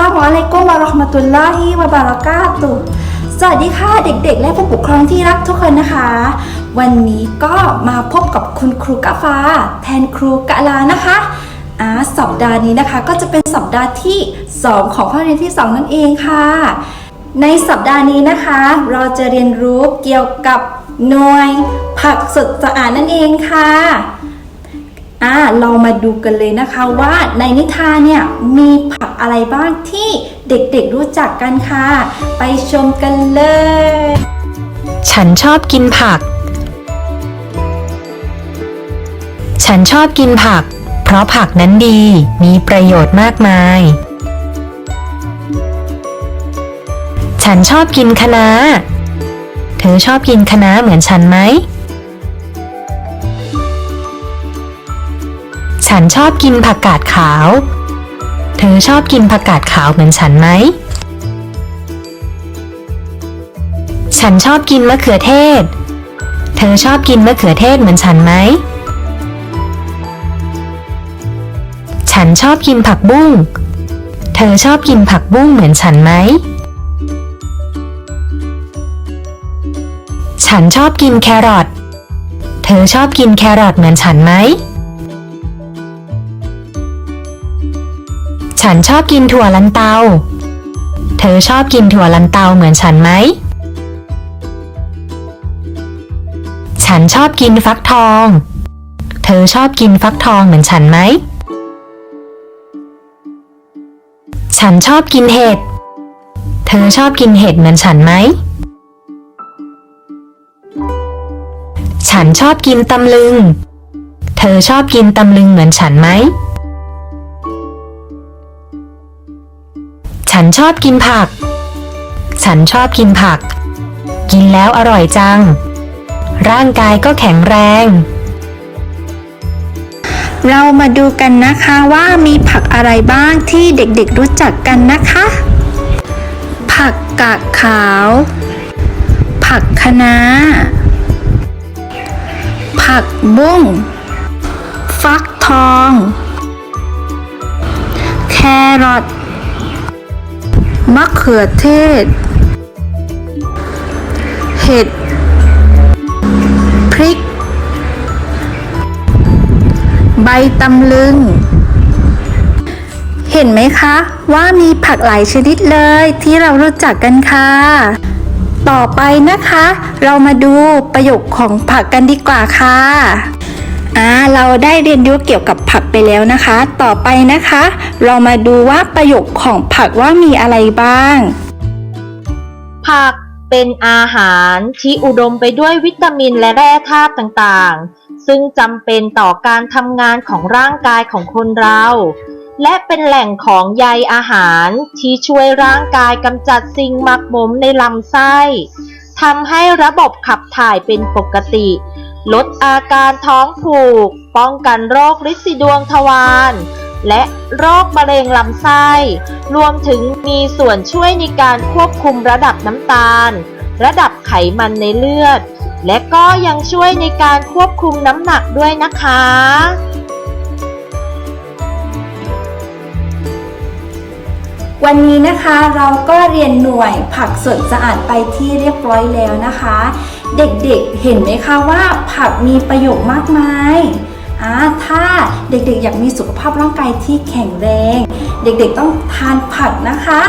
ลามุอะตุลลอฮิวะบารากาตุสวัสดีค่ะเด็กๆ และผู้ปกครองที่รักทุกคนนะคะ วันนี้ก็มาพบกับคุณครูกะฟ้า แทนครูกะลานะคะอ่าสัปดาห์นี้นะคะก็จะเป็นสัปดาห์ที่ 2 ของข้อเรียนที่ 2 นั่นเองค่ะ ในสัปดาห์นี้นะคะ เราจะเรียนรู้เกี่ยวกับหน่วยผักสดสะอาดนั่นเองค่ะ อ่าเรามาดูกันเลยนะคะว่าในนิทานเนี่ยมีผักอะไรบ้างที่เด็กๆรู้จักกันค่ะ ไปชมกันเลย ฉันชอบกินผัก ฉันชอบกินผัก เพราะผักนั้นดีมีประโยชน์มากมาย ฉันชอบกินคะน้า เธอชอบกินคะน้าเหมือนฉันไหม ฉันชอบกินผักกาดขาว เธอชอบกินผักกาดขาวเหมือนฉันไหม ฉันชอบกินมะเขือเทศ เธอชอบกินมะเขือเทศเหมือนฉันไหม ฉันชอบกินผักบุ้ง เธอชอบกินผักบุ้งเหมือนฉันไหม ฉันชอบกินแครอท เธอชอบกินแครอทเหมือนฉันไหม ฉันชอบกินถั่วลันเตา เธอชอบกินถั่วลันเตาเหมือนฉันไหม ฉันชอบกินฟักทอง เธอชอบกินฟักทองเหมือนฉันไหม ฉันชอบกินเห็ด เธอชอบกินเห็ดเหมือนฉันไหม ฉันชอบกินตำลึง เธอชอบกินตำลึงเหมือนฉันไหม ฉันชอบกินผัก ฉันชอบกินผัก กินแล้วอร่อยจัง ร่างกายก็แข็งแรง เรามาดูกันนะคะว่ามีผักอะไรบ้างที่เด็กๆรู้จักกันนะคะ ผักกาดขาว ผักคะน้า ผักบุ้ง ฟักทอง แครอท มะเขือเทศ เห็ด พริก ใบตำลึง เห็นไหมคะ ว่ามีผักหลายชนิดเลยที่เรารู้จักกันค่ะ ต่อไปนะคะ เรามาดูประโยคของผักกันดีกว่าค่ะ อ่าเราได้เรียนรู้เกี่ยวกับผักไปแล้วนะคะ ต่อไปนะคะ เรามาดูว่าประโยคของผักว่ามีอะไรบ้าง ผักเป็นอาหารที่อุดมไปด้วยวิตามินและแร่ธาตุต่างๆ ซึ่งจำเป็นต่อการทำงานของร่างกายของคนเรา และเป็นแหล่งของใยอาหารที่ช่วยร่างกายกำจัดสิ่งหมักหมมในลำไส้ทำให้ระบบขับถ่ายเป็นปกติ ลดอาการท้องผูก ป้องกันโรคลินสีดวงทวารและโรคมะเร็งลำไส้ รวมถึงมีส่วนช่วยในการควบคุมระดับน้ำตาล ระดับไขมันในเลือด และก็ยังช่วยในการควบคุมน้ำหนักด้วยนะคะ วันนี้นะคะเราก็เรียนหน่วยผักสดสะอาดไปที่เรียบร้อยแล้วนะคะ เด็กๆเห็นไหมคะว่าผักมีประโยชน์มากมายอ่าถ้าเด็กๆ อยากมีสุขภาพร่างกายที่แข็งแรง เด็กๆต้องทานผักนะคะ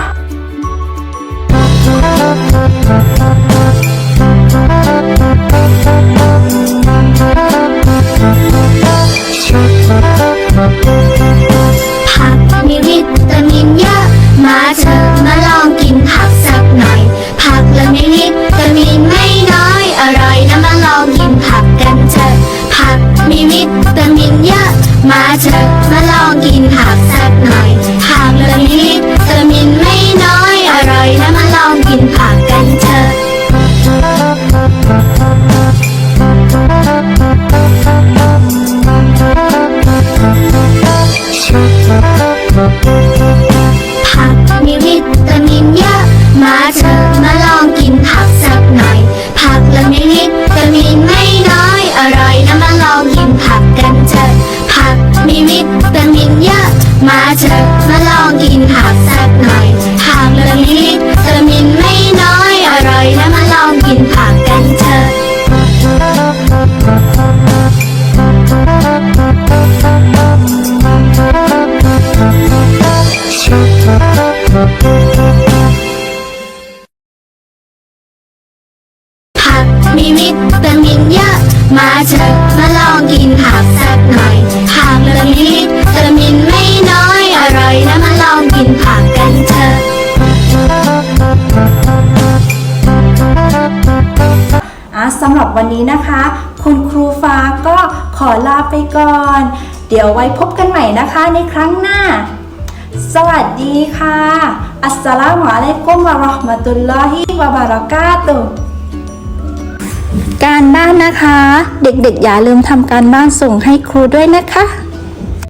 มาเถอะมาลองกินผักสักหน่อยผักและมีวิตามินไม่น้อยอร่อยนะมาลองกินผักกันเถอะผักมีวิตามินเยอะมาเถอะมา กินผักสักหน่อยผักละนิดวิตามินไม่น้อยอร่อยนะมาลองกินผักกันเถอะผักมีวิตามินเยอะ มาเถอะมาลองกินผักสักหน่อยผักละนิด กินผักกันเถอะอะสำหรับวันนี้นะคะ คุณครูฟ้าก็ขอลาไปก่อน เดี๋ยวไว้พบกันใหม่นะคะในครั้งหน้า สวัสดีค่ะ อัสสลามุอะลัยกุมวะเราะห์มะตุลลอฮิวะบะเราะกาตุฮ์การบ้านนะคะ เด็กๆอย่าลืมทำการบ้านส่งให้ครูด้วยนะคะ